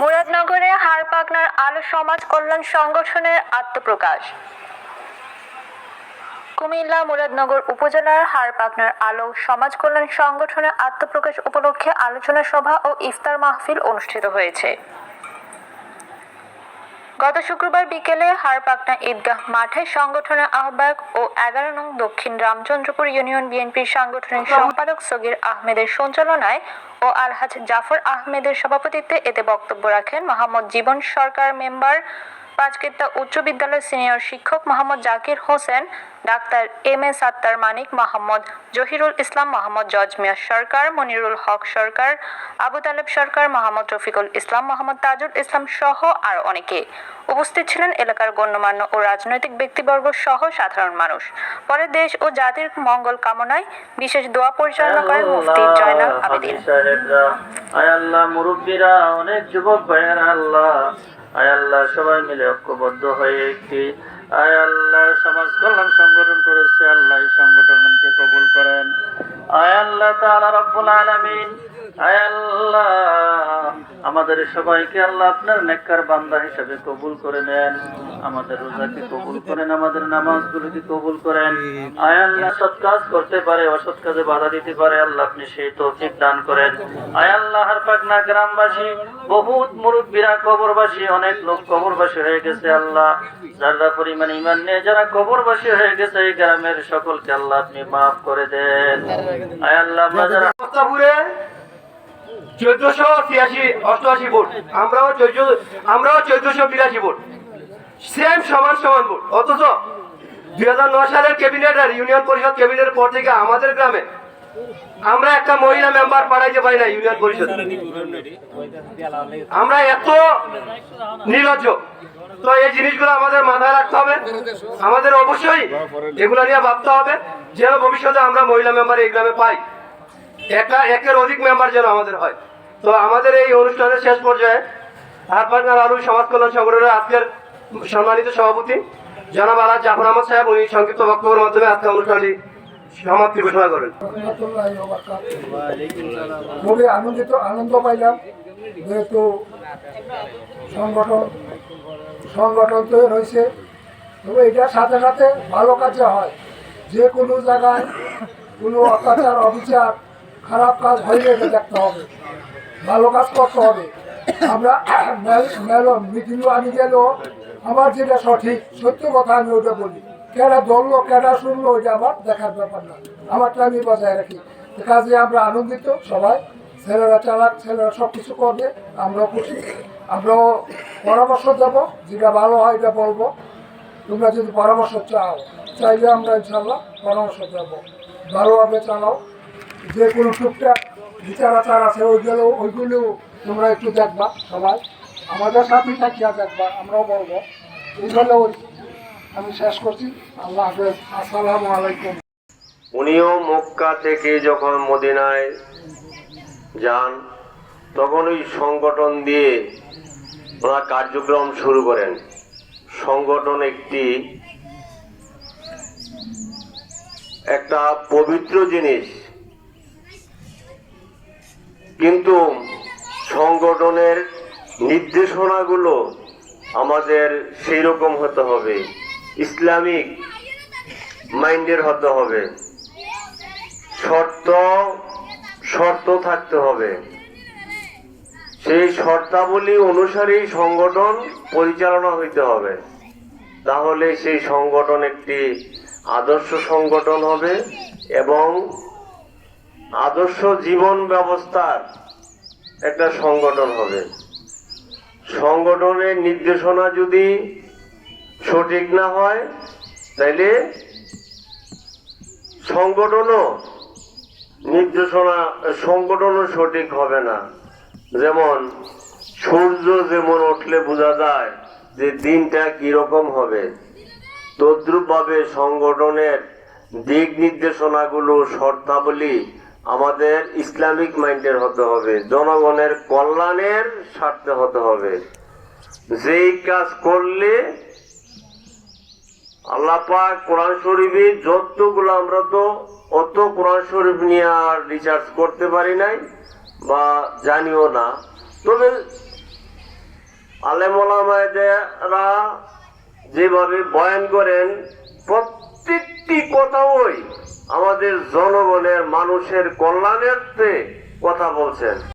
মুরাদনগরে হাড়পাকনার আলো সমাজ কল্যাণ সংগঠনের আত্মপ্রকাশ। কুমিল্লা মুরাদনগর উপজেলার হাড়পাকনার আলো সমাজ কল্যাণ সংগঠনের আত্মপ্রকাশ উপলক্ষে আলোচনা সভা ও ইফতার মাহফিল অনুষ্ঠিত হয়েছে। গত শুক্রবার বিকেলে হারপাকনা ঈদগাহ মাঠে সংগঠনের আহ্বায়ক ও এগারো নং দক্ষিণ রামচন্দ্রপুর ইউনিয়ন বিএনপির সাংগঠনিক সম্পাদক সগির আহমেদের সঞ্চালনায় ও আলহাজ জাফর আহমেদের সভাপতিত্বে এতে বক্তব্য রাখেন মোহাম্মদ জীবন সরকার মেম্বার পাঁচকেত্তা উচ্চ বিদ্যালয়ের সিনিয়র শিক্ষক Mohammad Zakir Hossain doctor M A Sattar Manik Mohammad Zahirul Islam Mohammad Jojmiya Sarkar Monirul Haque Sarkar Abu Taleb Sarkar Mohammad Rafiqul Islam Mohammad Tajul Islam সহ আরও অনেকে উপস্থিত ছিলেন এলাকার গণ্যমান্য ও রাজনৈতিক ব্যক্তিবর্গ সহ সাধারণ মানুষ। পরে দেশ ও জাতির মঙ্গল কামনায় বিশেষ দোয়া পরিচালনা করেন মুফতি জয়নাল আবেদিন। আল্লাহ মুরব্বীরা অনেক যুবক ভাইয়েরা আল্লাহ আয় আল্লাহ, সবাই মিলে ঐক্যবদ্ধ হয়ে একটি, আয় আল্লাহ, সমাজ কল্যাণ সংগঠন করেছে। আল্লাহ এই সংগঠনকে কবুল করেন। আয় আল্লাহ তারা রব্বুল আলমিন আমাদের সবাইকে আল্লাহ আপনার নেককার বান্দা হিসেবে কবুল করে নেন। আমাদের রোজাকে কবুল করেন, আমাদের নামাজগুলোকে কবুল করেন। আয় আল্লাহ, সৎ কাজ করতে পারে, অসৎ কাজে বাধা দিতে পারে, আল্লাহ আপনি সেই তৌফিক দান করেন। আয় আল্লাহ হারপাকনা গ্রামবাসী, বহুত মুরব্বীরা কবরবাসী, অনেক লোক কবরবাসী হয়ে গেছে আল্লাহ। যারা পরিমাণ ইমান নিয়ে যারা কবরবাসী হয়ে গেছে, এই গ্রামের সকলকে আল্লাহ আপনি মাফ করে দেন। আয় আল্লাহ, আমরা যারা চোদ্দশো ছিয়াশি, অষ্টআশি ভোট। আমরাও চোদ্দ আমরাও চোদ্দশো বিরাশি ভোট। সেম সমান সমান ভোট। অথচ দুই হাজার নয় সালের ক্যাবিনেট আর ইউনিয়ন পরিষদ ক্যাবিনেটের পর থেকে আমাদের গ্রামে আমরা একটা মহিলা মেম্বার পাঠাইতে পারি না ইউনিয়ন পরিষদ আমরা এত নির্লজ্জ। তো এই জিনিসগুলো আমাদের মাথায় রাখতে হবে। আমাদের অবশ্যই এগুলো নিয়ে ভাবতে হবে। যেন ভবিষ্যতে আমরা মহিলা মেম্বার এই গ্রামে পাই। একটা একের অধিক মেম্বার যেন আমাদের হয়। তো আমাদের এই অনুষ্ঠানের শেষ পর্যায়ে হারপাটনার আলু সমাজ কল্যাণ সংগঠনের আজকের সম্মানিত সভাপতি জনাব আলা জাফর আহমদ সাহেব, উনি সংক্ষিপ্ত বক্তব্যের মাধ্যমে আজকে অনুষ্ঠানটি সমাপ্তি ঘোষণা করেন। খুবই আনন্দিত, আনন্দ পাইলাম। যেহেতু সংগঠন সংগঠন তৈরি হয়েছে, তবে এটার সাথে সাথে ভালো কাজে হয়। যে কোনো জায়গায় কোনো অত্যাচার, অবিচার খারাপ কাজ হইলে এটা দেখতে হবে। ভালো কাজ করতে হবে। আমরা মিটিং আমি গেলেও আমার যেটা সঠিক, সত্য কথা আমি ওটা বলি। কেডা ধরলো, কেডা শুনলো, ওইটা আমার দেখার ব্যাপার না। আমারটা আমি বজায় রাখি। কাজে আমরা আনন্দিত সবাই। ছেলেরা চালাক, ছেলেরা সব কিছু করবে, আমরাও খুশি। আমরাও পরামর্শ দেবো, যেটা ভালো হয় এটা বলব। তোমরা যদি পরামর্শ চাও, চাইলে আমরা ইনশাল্লাহ পরামর্শ দেবো। ভালোভাবে চালাও। যে কোনো টুকটাক বিচার আচার আছে ওইগুলো ওইগুলো তোমরা একটু দেখবা সবাই। আমাদের সাথেই থাকিয়া দেখবা, আমরাও বলব এইগুলো ওই। আমি শেষ করছি। আল্লাহ হাফেজ। আসসালামু আলাইকুম। উনিও মক্কা থেকে যখন মদিনায় যান, তখন ওই সংগঠন দিয়ে ওনার কার্যক্রম শুরু করেন। সংগঠন একটি একটা পবিত্র জিনিস। কিন্তু সংগঠনের নির্দেশনাগুলো আমাদের সেই রকম হতে হবে। ইসলামিক মাইন্ডের হতে হবে। শর্ত শর্ত থাকতে হবে। সেই শর্তাবলী অনুসারেই সংগঠন পরিচালনা হইতে হবে। তাহলে সেই সংগঠন একটি আদর্শ সংগঠন হবে এবং আদর্শ জীবন ব্যবস্থার একটা সংগঠন হবে। সংগঠনের নির্দেশনা যদি সঠিক না হয়, তাইলে সংগঠনও নির্দেশনা, সংগঠনও সঠিক হবে না। যেমন, সূর্য যেমন উঠলে বোঝা যায় যে দিনটা কীরকম হবে, তদ্রুপভাবে সংগঠনের দিক নির্দেশনাগুলো শর্তাবলী আমাদের ইসলামিক মাইন্ডের হতে হবে, জনগণের কল্যাণের স্বার্থে হতে হবে। যেই কাজ করলে আল্লাহ পাক কোরআন শরীফে যতগুলো আমরা তো অত কোরআন শরীফ নিয়ে আর রিচার্জ করতে পারি নাই বা জানিও না, তবে আলেমা যেভাবে বয়ান করেন প্রত্যেকটি কথা ওই। আমাদের জনগণের মানুষের কল্যাণের কথা বলছেন।